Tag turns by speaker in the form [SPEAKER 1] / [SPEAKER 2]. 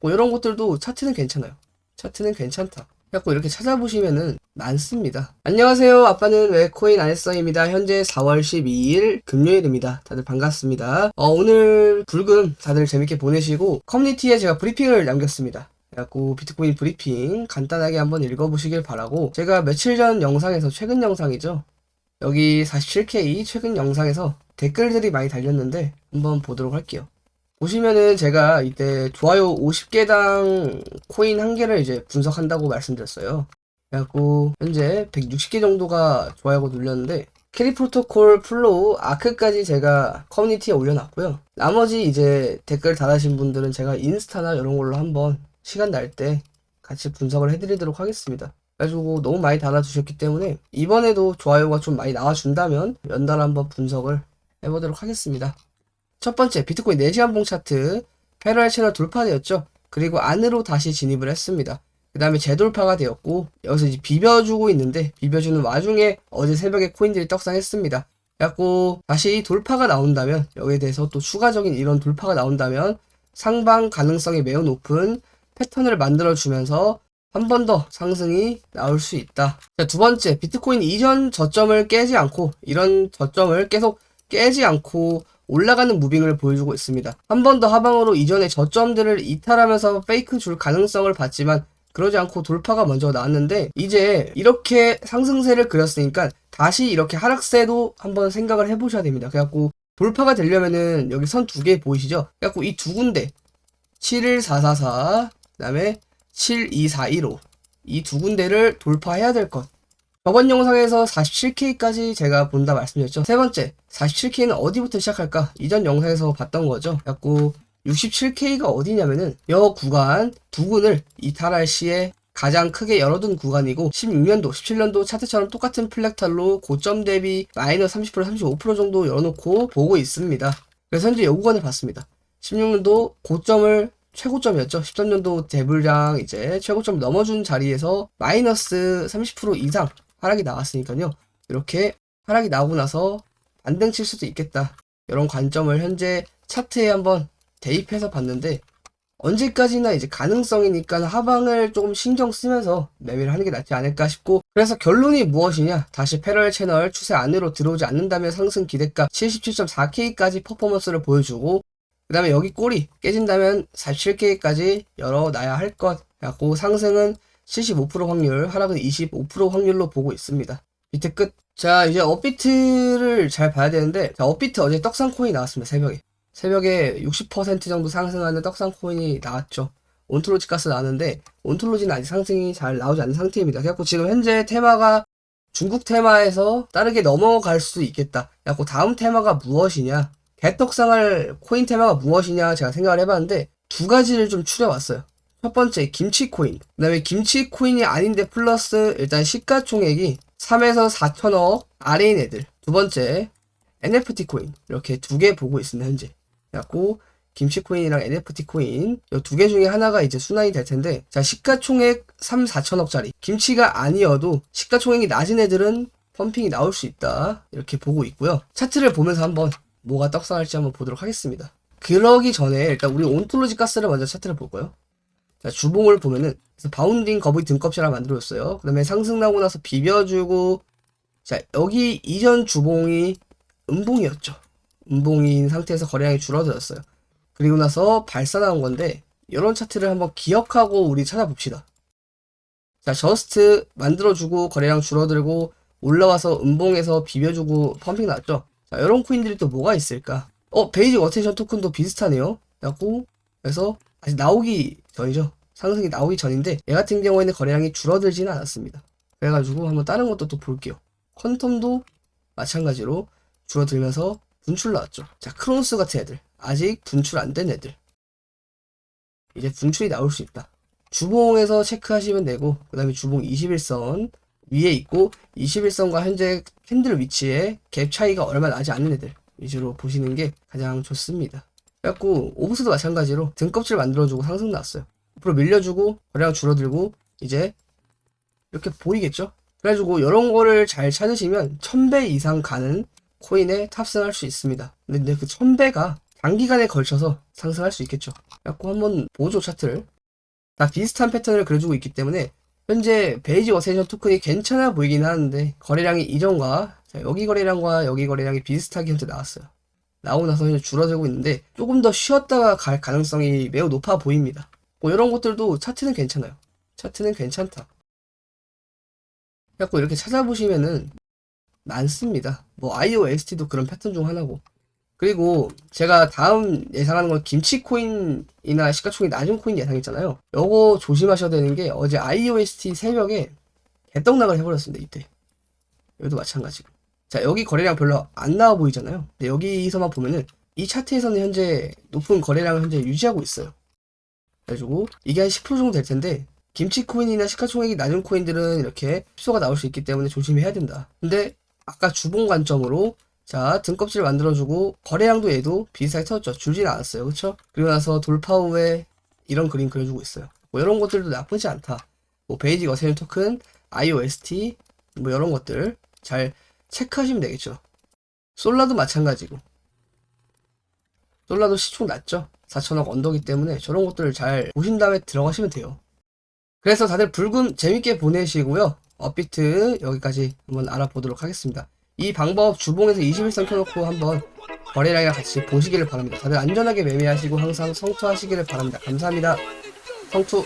[SPEAKER 1] 뭐 이런 것들도 차트는 괜찮아요. 차트는 괜찮다. 그래갖고 이렇게 찾아보시면은 많습니다. 안녕하세요. 아빠는 왜 코인 안 했어입니다. 현재 4월 12일 금요일입니다. 다들 반갑습니다. 어, 오늘 불금 다들 재밌게 보내시고 커뮤니티에 제가 브리핑을 남겼습니다. 그래갖고 비트코인 브리핑 간단하게 한번 읽어보시길 바라고 제가 며칠 전 영상에서 최근 영상이죠. 여기 47K 최근 영상에서 댓글들이 많이 달렸는데 한번 보도록 할게요. 보시면은 제가 이때 좋아요 50개당 코인 한 개를 이제 분석한다고 말씀드렸어요. 그래갖고 현재 160개 정도가 좋아요가 눌렸는데 캐리 프로토콜 플로우 아크까지 제가 커뮤니티에 올려놨고요. 나머지 이제 댓글 달아신 분들은 제가 인스타나 이런 걸로 한번 시간 날 때 같이 분석을 해드리도록 하겠습니다. 그래가지고 너무 많이 달아주셨기 때문에 이번에도 좋아요가 좀 많이 나와준다면 연달아 한번 분석을 해보도록 하겠습니다. 첫 번째 비트코인 4시간 봉 차트 패러렐 채널 돌파되었죠. 그리고 안으로 다시 진입을 했습니다. 그 다음에 재돌파가 되었고 여기서 이제 비벼주고 있는데 비벼주는 와중에 어제 새벽에 코인들이 떡상했습니다. 그래갖고 다시 돌파가 나온다면 여기에 대해서 또 추가적인 이런 돌파가 나온다면 상방 가능성이 매우 높은 패턴을 만들어주면서 한 번 더 상승이 나올 수 있다. 자, 두 번째, 비트코인 이전 저점을 깨지 않고 이런 저점을 계속 깨지 않고 올라가는 무빙을 보여주고 있습니다. 한 번 더 하방으로 이전의 저점들을 이탈하면서 페이크 줄 가능성을 봤지만 그러지 않고 돌파가 먼저 나왔는데 이제 이렇게 상승세를 그렸으니까 다시 이렇게 하락세도 한번 생각을 해보셔야 됩니다. 그래갖고 돌파가 되려면은 여기 선 두 개 보이시죠? 그래갖고 이 두 군데 71444 그다음에 72415 이 두 군데를 돌파해야 될 것. 저번 영상에서 47K까지 제가 본다 말씀드렸죠. 세 번째, 47K는 어디부터 시작할까? 이전 영상에서 봤던 거죠. 그래갖고 67K가 어디냐면은 여 구간 두 군을 이탈할 시에 가장 크게 열어둔 구간이고 16년도, 17년도 차트처럼 똑같은 플렉탈로 고점 대비 마이너스 30% 35% 정도 열어놓고 보고 있습니다. 그래서 현재 여 구간을 봤습니다. 16년도 고점을 최고점이었죠. 13년도 대불량 이제 최고점 넘어준 자리에서 마이너스 30% 이상 하락이 나왔으니까요. 이렇게 하락이 나오고 나서 반등 칠 수도 있겠다. 이런 관점을 현재 차트에 한번 대입해서 봤는데 언제까지나 이제 가능성이니까 하방을 조금 신경 쓰면서 매매를 하는 게 낫지 않을까 싶고 그래서 결론이 무엇이냐 다시 패럴 채널 추세 안으로 들어오지 않는다면 상승 기대가 77.4K까지 퍼포먼스를 보여주고 그 다음에 여기 꼬리 깨진다면 47K까지 열어놔야 할것 같고 상승은 75% 확률 하락은 25% 확률로 보고 있습니다 비트 끝. 자, 이제 업비트를 잘 봐야 되는데, 자, 업비트 어제 떡상 코인이 나왔습니다, 새벽에. 새벽에 60% 정도 상승하는 떡상 코인이 나왔죠. 온톨로지 가스 나왔는데, 온톨로지는 아직 상승이 잘 나오지 않는 상태입니다. 그래갖고 지금 현재 테마가 중국 테마에서 빠르게 넘어갈 수 있겠다. 그래갖고 다음 테마가 무엇이냐? 개떡상할 코인 테마가 무엇이냐? 제가 생각을 해봤는데, 두 가지를 좀 추려왔어요. 첫 번째, 김치 코인. 그 다음에 김치 코인이 아닌데 플러스 일단 시가총액이 3에서 4천억 아래인 애들. 두 번째, NFT 코인. 이렇게 두 개 보고 있습니다, 현재. 그래갖고, 김치 코인이랑 NFT 코인. 이 두 개 중에 하나가 이제 순환이 될 텐데, 자, 시가총액 3, 4천억짜리. 김치가 아니어도 시가총액이 낮은 애들은 펌핑이 나올 수 있다. 이렇게 보고 있고요. 차트를 보면서 한번 뭐가 떡상할지 한번 보도록 하겠습니다. 그러기 전에 일단 우리 온톨로지 가스를 먼저 차트를 볼까요? 자, 주봉을 보면은 그래서 바운딩 거북이 등껍질 하나 만들어줬어요. 그 다음에 상승 나고 나서 비벼주고 자 여기 이전 주봉이 음봉이었죠. 음봉인 상태에서 거래량이 줄어들었어요. 그리고 나서 발사 나온 건데 이런 차트를 한번 기억하고 우리 찾아봅시다. 자 저스트 만들어주고 거래량 줄어들고 올라와서 음봉에서 비벼주고 펌핑 났죠. 자 이런 코인들이 또 뭐가 있을까? 어 베이직 어텐션 토큰도 비슷하네요. 그래갖고 그래서 아직 나오기 전이죠. 상승이 나오기 전인데 얘 같은 경우에는 거래량이 줄어들지는 않았습니다. 그래가지고 한번 다른 것도 또 볼게요. 퀀텀도 마찬가지로 줄어들면서 분출 나왔죠. 자 크로노스 같은 애들 아직 분출 안 된 애들 이제 분출이 나올 수 있다. 주봉에서 체크하시면 되고 그 다음에 주봉 21선 위에 있고 21선과 현재 캔들 위치에 갭 차이가 얼마 나지 않는 애들 위주로 보시는 게 가장 좋습니다. 그래갖고 오브스도 마찬가지로 등껍질 만들어주고 상승 나왔어요. 앞으로 밀려주고 거래량 줄어들고 이제 이렇게 보이겠죠? 그래가지고 이런 거를 잘 찾으시면 1000배 이상 가는 코인에 탑승할 수 있습니다. 근데 그 1000배가 단기간에 걸쳐서 상승할 수 있겠죠. 그래갖고 한번 보조 차트를 다 비슷한 패턴을 그려주고 있기 때문에 현재 베이지 어세이션 토큰이 괜찮아 보이긴 하는데 거래량이 이전과 자, 여기 거래량과 여기 거래량이 비슷하게 현재 나왔어요. 나오고 나서 현재 줄어들고 있는데 조금 더 쉬었다가 갈 가능성이 매우 높아 보입니다. 뭐 이런 것들도 차트는 괜찮아요. 차트는 괜찮다. 그래갖고 이렇게 찾아보시면은 많습니다. 뭐 IOST도 그런 패턴 중 하나고. 그리고 제가 다음 예상하는 건 김치 코인이나 시가총이 낮은 코인 예상했잖아요. 요거 조심하셔야 되는 게 어제 IOST 새벽에 개떡락을 해버렸습니다. 이때. 여기도 마찬가지고. 자 여기 거래량 별로 안 나와 보이잖아요. 근데 여기서만 보면은 이 차트에서는 현재 높은 거래량을 현재 유지하고 있어요. 그래가지고 이게 한 10% 정도 될 텐데 김치 코인이나 시가총액이 낮은 코인들은 이렇게 흡수가 나올 수 있기 때문에 조심해야 된다. 근데 아까 주봉 관점으로 자 등껍질 만들어주고 거래량도 얘도 비슷하게 터졌죠. 줄진 않았어요. 그쵸? 그리고 나서 돌파 후에 이런 그림 그려주고 있어요. 뭐 이런 것들도 나쁘지 않다. 뭐 베이직 어세인 토큰, IOST 뭐 이런 것들 잘 체크하시면 되겠죠. 솔라도 마찬가지고. 솔라도 시총 낮죠. 4천억 언더기 때문에 저런 것들을 잘 보신 다음에 들어가시면 돼요. 그래서 다들 불금 재밌게 보내시고요. 업비트 여기까지 한번 알아보도록 하겠습니다. 이 방법 주봉에서 21선 켜놓고 한번 거래량이랑 같이 보시기를 바랍니다. 다들 안전하게 매매하시고 항상 성투하시기를 바랍니다. 감사합니다. 성투!